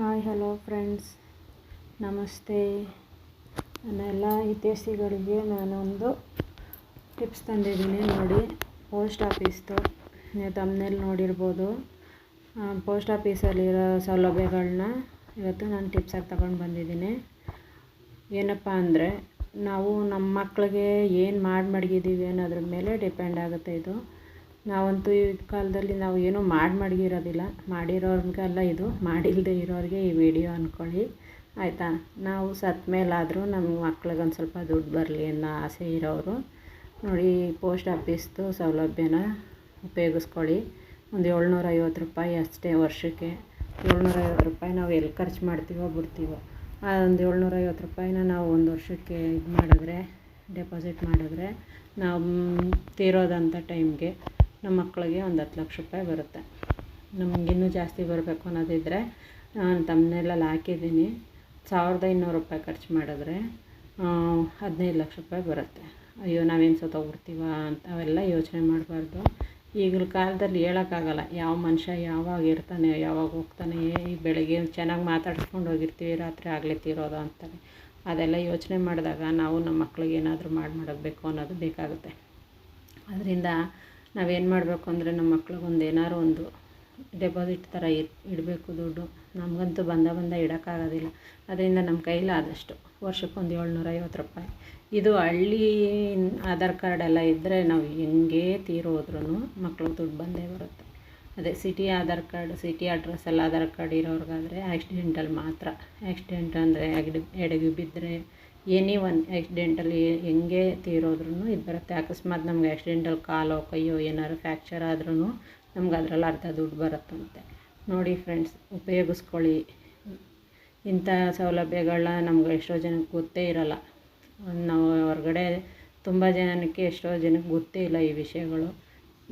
Hi, hello friends. ನಮಸ್ತೆ. ನನ್ನ ಎಲ್ಲ ಹಿತೈಷಿಗಳಿಗೆ ನಾನೊಂದು ಟಿಪ್ಸ್ ತಂದಿದ್ದೀನಿ. ನೋಡಿ, ಪೋಸ್ಟ್ ಆಫೀಸ್ದು. ನೀವು ತಮ್ಮನೇಲಿ ನೋಡಿರ್ಬೋದು. ಪೋಸ್ಟ್ ಆಫೀಸಲ್ಲಿರೋ ಸೌಲಭ್ಯಗಳನ್ನ ಇವತ್ತು ನಾನು ಟಿಪ್ಸಾಗಿ ತಗೊಂಡು ಬಂದಿದ್ದೀನಿ. ಏನಪ್ಪ ಅಂದರೆ, ನಾವು ನಮ್ಮ ಮಕ್ಕಳಿಗೆ ಏನು ಮಾಡಿ ಮಡಗಿದ್ದೀವಿ ಅನ್ನೋದ್ರ ಮೇಲೆ ಡಿಪೆಂಡ್ ಆಗುತ್ತೆ ಇದು. ನಾವಂತೂ ಈ ಕಾಲದಲ್ಲಿ ನಾವು ಏನೂ ಮಾಡಿ ಮಡಗಿರೋದಿಲ್ಲ ಮಾಡಿರೋರಿಗೆಲ್ಲ ಇದು. ಮಾಡಿಲ್ಲದೆ ಇರೋರಿಗೆ ಈ ವಿಡಿಯೋ ಅಂದ್ಕೊಳ್ಳಿ ಆಯಿತಾ? ನಾವು ಸತ್ತ ಮೇಲಾದರೂ ನಮ್ಮ ಮಕ್ಳಿಗೆ ಒಂದು ಸ್ವಲ್ಪ ದುಡ್ಡು ಬರಲಿ ಅನ್ನೋ ಆಸೆ ಇರೋರು ನೋಡಿ, ಪೋಸ್ಟ್ ಆಫೀಸ್ದು ಸೌಲಭ್ಯನ ಉಪಯೋಗಿಸ್ಕೊಳ್ಳಿ. ಒಂದು ಏಳ್ನೂರ ಐವತ್ತು ರೂಪಾಯಿ ಅಷ್ಟೇ ವರ್ಷಕ್ಕೆ. ಏಳ್ನೂರ ಐವತ್ತು ರೂಪಾಯಿ ನಾವು ಎಲ್ಲಿ ಖರ್ಚು ಮಾಡ್ತೀವೋ ಬಿಡ್ತೀವೋ. ಆ ಒಂದು ಏಳ್ನೂರ ಐವತ್ತು ರೂಪಾಯಿನ ನಾವು ಒಂದು ವರ್ಷಕ್ಕೆ ಇದು ಮಾಡಿದ್ರೆ ಡೆಪಾಸಿಟ್ ಮಾಡಿದ್ರೆ, ನಾವು ತೀರೋದಂಥ ಟೈಮ್ಗೆ ನಮ್ಮ ಮಕ್ಕಳಿಗೆ ಒಂದು ಹತ್ತು ಲಕ್ಷ ರೂಪಾಯಿ ಬರುತ್ತೆ. ನಮಗಿನ್ನೂ ಜಾಸ್ತಿ ಬರಬೇಕು ಅನ್ನೋದಿದ್ದರೆ ನಾನು ತಮ್ಮನೆಲ್ಲ ಹಾಕಿದ್ದೀನಿ. ಸಾವಿರದ ಇನ್ನೂರು ರೂಪಾಯಿ ಖರ್ಚು ಮಾಡಿದ್ರೆ ಹದಿನೈದು ಲಕ್ಷ ರೂಪಾಯಿ ಬರುತ್ತೆ. ಅಯ್ಯೋ, ನಾವೇನು ಸತ್ತೋಗ್ಬಿಡ್ತೀವ ಅಂತ ಅವೆಲ್ಲ ಯೋಚನೆ ಮಾಡಬಾರ್ದು. ಈಗಿನ ಕಾಲದಲ್ಲಿ ಹೇಳೋಕ್ಕಾಗಲ್ಲ, ಯಾವ ಮನುಷ್ಯ ಯಾವಾಗ ಇರ್ತಾನೆ, ಯಾವಾಗ ಹೋಗ್ತಾನೆ ಈ ಬೆಳಗ್ಗೆ ಚೆನ್ನಾಗಿ ಮಾತಾಡಿಸ್ಕೊಂಡು ಹೋಗಿರ್ತೀವಿ, ರಾತ್ರಿ ಆಗಲೇ ತೀರೋದು ಅಂತಾರೆ. ಅದೆಲ್ಲ ಯೋಚನೆ ಮಾಡಿದಾಗ ನಾವು ನಮ್ಮ ಮಕ್ಳಿಗೆ ಏನಾದರೂ ಮಾಡಿ ಮಾಡಬೇಕು ಅನ್ನೋದು ಬೇಕಾಗುತ್ತೆ. ಅದರಿಂದ ನಾವೇನು ಮಾಡಬೇಕು ಅಂದರೆ ನಮ್ಮ ಮಕ್ಳಿಗೊಂದು ಒಂದು ಏನಾದ್ರು ಒಂದು ಡೆಪಾಸಿಟ್ ಥರ ಇಡಬೇಕು ದುಡ್ಡು. ನಮಗಂತೂ ಬಂದ ಬಂದ ಇಡೋಕ್ಕಾಗೋದಿಲ್ಲ. ಅದರಿಂದ ನಮ್ಮ ಕೈಲಾದಷ್ಟು ವರ್ಷಕ್ಕೊಂದು ಏಳ್ನೂರ ಐವತ್ತು ರೂಪಾಯಿ. ಇದು ಹಳ್ಳಿ ಆಧಾರ್ ಕಾರ್ಡ್ ಎಲ್ಲ ಇದ್ದರೆ ನಾವು ಹೆಂಗೇ ತೀರೋದ್ರೂ ಮಕ್ಳಿಗೆ ದುಡ್ಡು ಬಂದೇ ಬರುತ್ತೆ. ಅದೇ ಸಿಟಿ ಆಧಾರ್ ಕಾರ್ಡ್ ಸಿಟಿ ಅಡ್ರೆಸ್ಸಲ್ಲಿ ಆಧಾರ್ ಕಾರ್ಡ್ ಇರೋರಿಗಾದರೆ ಆ್ಯಕ್ಸಿಡೆಂಟಲ್ಲಿ ಮಾತ್ರ. ಆಕ್ಸಿಡೆಂಟ್ ಅಂದರೆ ಎಡವಿ ಬಿದ್ದರೆ ಎನಿ ಒನ್ ಆ್ಯಕ್ಸಿಡೆಂಟಲ್ಲಿ ಹೆಂಗೆ ತೀರೋದ್ರೂ ಇದು ಬರುತ್ತೆ. ಅಕಸ್ಮಾತ್ ನಮ್ಗೆ ಆಕ್ಸಿಡೆಂಟಲ್ ಕಾಲೋ, ಕೈಯೋ ಏನಾದ್ರು ಫ್ರ್ಯಾಕ್ಚರ್ ಆದ್ರೂ ನಮ್ಗೆ ಅದರಲ್ಲಿ ಅರ್ಧ ದುಡ್ಡು ಬರುತ್ತಂತೆ ನೋಡಿ ಫ್ರೆಂಡ್ಸ್ ಉಪಯೋಗಿಸ್ಕೊಳ್ಳಿ. ಇಂಥ ಸೌಲಭ್ಯಗಳನ್ನ ನಮ್ಗೆ ಎಷ್ಟೋ ಜನಕ್ಕೆ ಗೊತ್ತೇ ಇರೋಲ್ಲ. ನಾವು ಹೊರಗಡೆ ತುಂಬ ಜನಕ್ಕೆ ಎಷ್ಟೋ ಜನಕ್ಕೆ ಗೊತ್ತೇ ಇಲ್ಲ ಈ ವಿಷಯಗಳು.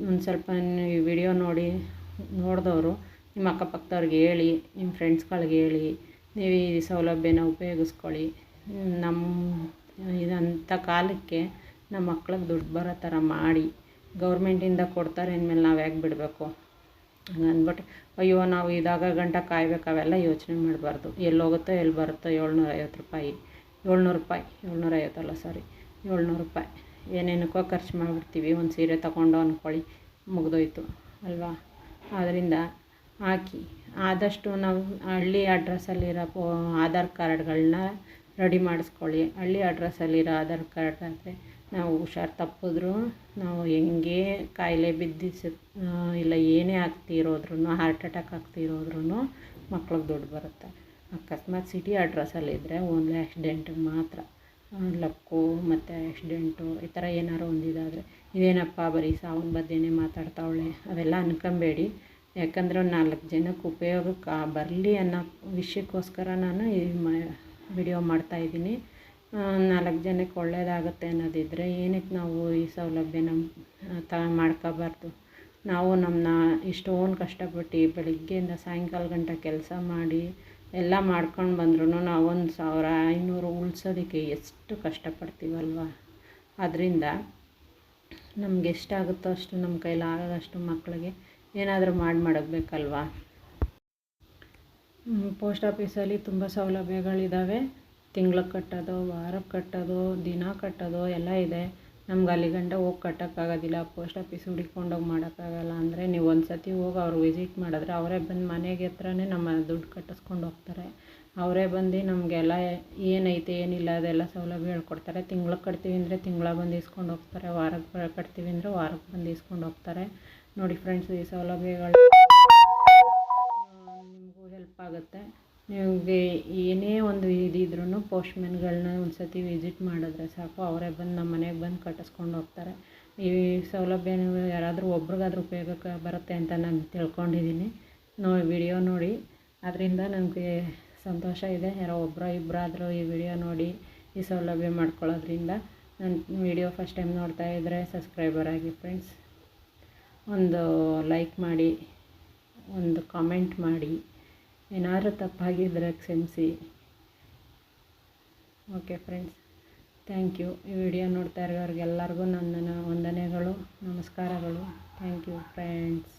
ಒಂದು ಸ್ವಲ್ಪ ಈ ವಿಡಿಯೋ ನೋಡಿ, ನೋಡಿದವರು, ನಿಮ್ಮ ಅಕ್ಕಪಕ್ಕದವ್ರಿಗೆ ಹೇಳಿ, ನಿಮ್ಮ ಫ್ರೆಂಡ್ಸ್ಗಳಿಗೆ ಹೇಳಿ, ನೀವು ಈ ಸೌಲಭ್ಯನ ಉಪಯೋಗಿಸ್ಕೊಳ್ಳಿ. ನಮ್ಮ ಇದಂಥ ಕಾಲಕ್ಕೆ ನಮ್ಮ ಮಕ್ಳಿಗೆ ದುಡ್ಡು ಬರೋ ಥರ ಮಾಡಿ ಗೌರ್ಮೆಂಟಿಂದ ಕೊಡ್ತಾರೆ ಅಂದಮೇಲೆ ನಾವು ಯಾಕೆ ಬಿಡಬೇಕು? ಅಂದ್ಬಿಟ್ಟು ಅಯ್ಯೋ ನಾವು ಇದಾಗ ಗಂಟ ಕಾಯ್ಬೇಕು ಅವೆಲ್ಲ ಯೋಚನೆ ಮಾಡಬಾರ್ದು. ಎಲ್ಲಿ ಹೋಗುತ್ತೋ ಎಲ್ಲಿ ಬರುತ್ತೋ ಏಳ್ನೂರ ಐವತ್ತು ರೂಪಾಯಿ. ಏಳ್ನೂರು ರೂಪಾಯಿ ಏಳ್ನೂರ ಐವತ್ತಲ್ಲ ಸಾರಿ ಏಳ್ನೂರು ರೂಪಾಯಿ. ಏನೇನಕ್ಕೋ ಖರ್ಚು ಮಾಡಿಬಿಡ್ತೀವಿ, ಒಂದು ಸೀರೆ ತೊಗೊಂಡು ಅಂದ್ಕೊಳ್ಳಿ ಮುಗಿದೋಯ್ತು, ಅಲ್ವಾ? ಆದ್ದರಿಂದ ಹಾಕಿ, ಆದಷ್ಟು ನಾವು ಹಳ್ಳಿ ಅಡ್ರೆಸ್ಸಲ್ಲಿರೋ ಆಧಾರ್ ಕಾರ್ಡ್ಗಳನ್ನ ರೆಡಿ ಮಾಡಿಸ್ಕೊಳ್ಳಿ. ಹಳ್ಳಿ ಅಡ್ರೆಸ್ಸಲ್ಲಿರೋ ಆಧಾರ್ ಕಾರ್ಡ್ ಆದರೆ ನಾವು ಹುಷಾರು ತಪ್ಪಿದ್ರೂ ನಾವು ಹೆಂಗೆ ಕಾಯಿಲೆ ಬಿದ್ದಿಸಿ ಇಲ್ಲ ಏನೇ ಆಗ್ತಿರೋದ್ರೂ ಹಾರ್ಟ್ ಅಟ್ಯಾಕ್ ಆಗ್ತಿರೋದ್ರೂ ಮಕ್ಳಿಗೆ ದುಡ್ಡು ಬರುತ್ತೆ. ಅಕಸ್ಮಾತ್ ಸಿಟಿ ಅಡ್ರೆಸ್ಸಲ್ಲಿದ್ದರೆ ಓನ್ಲಿ ಆ್ಯಕ್ಸಿಡೆಂಟ್ ಮಾತ್ರ. ಲಕ್ಕು ಮತ್ತು ಆ್ಯಕ್ಸಿಡೆಂಟು ಈ ಥರ ಏನಾರು ಒಂದು ಇದಾದರೆ ಇದೇನಪ್ಪ ಬರೀ ಸಾವನ್ನ ಬಗ್ಗೆನೇ ಮಾತಾಡ್ತಾವಳೆ? ಅವೆಲ್ಲ ಅನ್ಕೊಬೇಡಿ. ಯಾಕಂದರೆ ನಾಲ್ಕು ಜನಕ್ಕೆ ಉಪಯೋಗಕ್ಕೆ ಬರಲಿ ಅನ್ನೋ ವಿಷಯಕ್ಕೋಸ್ಕರ ನಾನು ಈ ಮ ವಿಡಿಯೋ ಮಾಡ್ತಾಯಿದ್ದೀನಿ ನಾಲ್ಕು ಜನಕ್ಕೆ ಒಳ್ಳೆಯದಾಗುತ್ತೆ ಅನ್ನೋದಿದ್ದರೆ ಏನಕ್ಕೆ ನಾವು ಈ ಸೌಲಭ್ಯನ ತ, ಮಾಡ್ಕೋಬಾರ್ದು. ನಾವು ನಮ್ಮನ್ನ ಇಷ್ಟೊಂದು ಕಷ್ಟಪಟ್ಟು ಬೆಳಗ್ಗೆಯಿಂದ ಸಾಯಂಕಾಲ ಗಂಟ ಕೆಲಸ ಮಾಡಿ ಎಲ್ಲ ಮಾಡ್ಕೊಂಡು ಬಂದ್ರೂ ನಾವೊಂದು ಸಾವಿರ ಐನೂರು ಉಳಿಸೋದಕ್ಕೆ ಎಷ್ಟು ಕಷ್ಟಪಡ್ತೀವಲ್ವ? ಅದರಿಂದ ನಮ್ಗೆ ಎಷ್ಟಾಗುತ್ತೋ ಅಷ್ಟು ನಮ್ಮ ಕೈಲಾಗದಷ್ಟು ಮಕ್ಕಳಿಗೆ ಏನಾದರೂ ಮಾಡಿ ಮಾಡಬೇಕಲ್ವಾ ಪೋಸ್ಟ್ ಆಫೀಸಲ್ಲಿ ತುಂಬ ಸೌಲಭ್ಯಗಳಿದ್ದಾವೆ ತಿಂಗ್ಳಿಗೆ ಕಟ್ಟೋದು ವಾರಕ್ಕೆ ಕಟ್ಟೋದು, ದಿನ ಕಟ್ಟೋದು ಎಲ್ಲ ಇದೆ. ನಮ್ಗೆ ಅಲ್ಲಿ ಗಂಟ ಹೋಗಿ ಕಟ್ಟೋಕ್ಕಾಗೋದಿಲ್ಲ, ಪೋಸ್ಟ್ ಆಫೀಸ್ ಹುಡುಕೊಂಡೋಗಿ ಮಾಡೋಕ್ಕಾಗಲ್ಲ ಅಂದರೆ ನೀವು ಒಂದು ಸತಿ ಹೋಗಿ ಅವ್ರು ವಿಸಿಟ್ ಮಾಡಿದ್ರೆ ಅವರೇ ಬಂದು ಮನೆಗೆ ಹತ್ರನೇ ನಮ್ಮ ದುಡ್ಡು ಕಟ್ಟಿಸ್ಕೊಂಡು ಹೋಗ್ತಾರೆ. ಅವರೇ ಬಂದು ನಮಗೆಲ್ಲ ಏನೈತೆ, ಏನಿಲ್ಲ ಅದೆಲ್ಲ ಸೌಲಭ್ಯ ಹೇಳ್ಕೊಡ್ತಾರೆ. ತಿಂಗ್ಳಿಗೆ ಕಟ್ತೀವಿ ಅಂದರೆ ತಿಂಗಳ ಬಂದು ಇಸ್ಕೊಂಡು ಹೋಗ್ತಾರೆ. ವಾರಕ್ಕೆ ಕಟ್ತೀವಿ ಅಂದರೆ ವಾರಕ್ಕೆ ಬಂದು ಇಸ್ಕೊಂಡು ಹೋಗ್ತಾರೆ. ನೋಡಿ ಫ್ರೆಂಡ್ಸ್ ಈ ಸೌಲಭ್ಯಗಳು ಹೆಲ್ಪ್ ಆಗುತ್ತೆ ನಿಮಗೆ ಏನೇ ಒಂದು ಇದಿದ್ರೂ ಪೋಸ್ಟ್ಮೆನ್ಗಳನ್ನ ಒಂದು ಸತಿ ವಿಸಿಟ್ ಮಾಡಿದ್ರೆ ಸಾಕು, ಅವರೇ ಬಂದು ನಮ್ಮ ಮನೆಗೆ ಬಂದು ಕಟ್ಟಿಸ್ಕೊಂಡು ಹೋಗ್ತಾರೆ. ಈ ಸೌಲಭ್ಯ ಯಾರಾದರೂ ಒಬ್ರಿಗಾದ್ರೂ ಉಪಯೋಗಕ್ಕೆ ಬರುತ್ತೆ ಅಂತ ನಾನು ತಿಳ್ಕೊಂಡಿದ್ದೀನಿ. ನೋ, ವಿಡಿಯೋ ನೋಡಿ. ಅದರಿಂದ ನನಗೆ ಸಂತೋಷ ಇದೆ. ಯಾರೋ ಒಬ್ಬರೋ ಇಬ್ಬರಾದರೂ ಈ ವಿಡಿಯೋ ನೋಡಿ, ಈ ಸೌಲಭ್ಯ ಮಾಡ್ಕೊಳ್ಳೋದ್ರಿಂದ. ನನ್ನ ವಿಡಿಯೋ ಫಸ್ಟ್ ಟೈಮ್ ನೋಡ್ತಾ ಇದ್ದರೆ ಸಬ್ಸ್ಕ್ರೈಬರ್ ಆಗಿ ಫ್ರೆಂಡ್ಸ್, ಒಂದು ಲೈಕ್ ಮಾಡಿ, ಒಂದು ಕಾಮೆಂಟ್ ಮಾಡಿ. ಏನಾದರೂ ತಪ್ಪಾಗಿದ್ದರೆ ಕ್ಷಮಿಸಿ. ಓಕೆ ಫ್ರೆಂಡ್ಸ್ ಥ್ಯಾಂಕ್ ಯು ಈ ವಿಡಿಯೋ ನೋಡ್ತಾ ಇರೋರಿಗೆಲ್ಲರಿಗೂ ನನ್ನ ವಂದನೆಗಳು, ನಮಸ್ಕಾರಗಳು. Thank you friends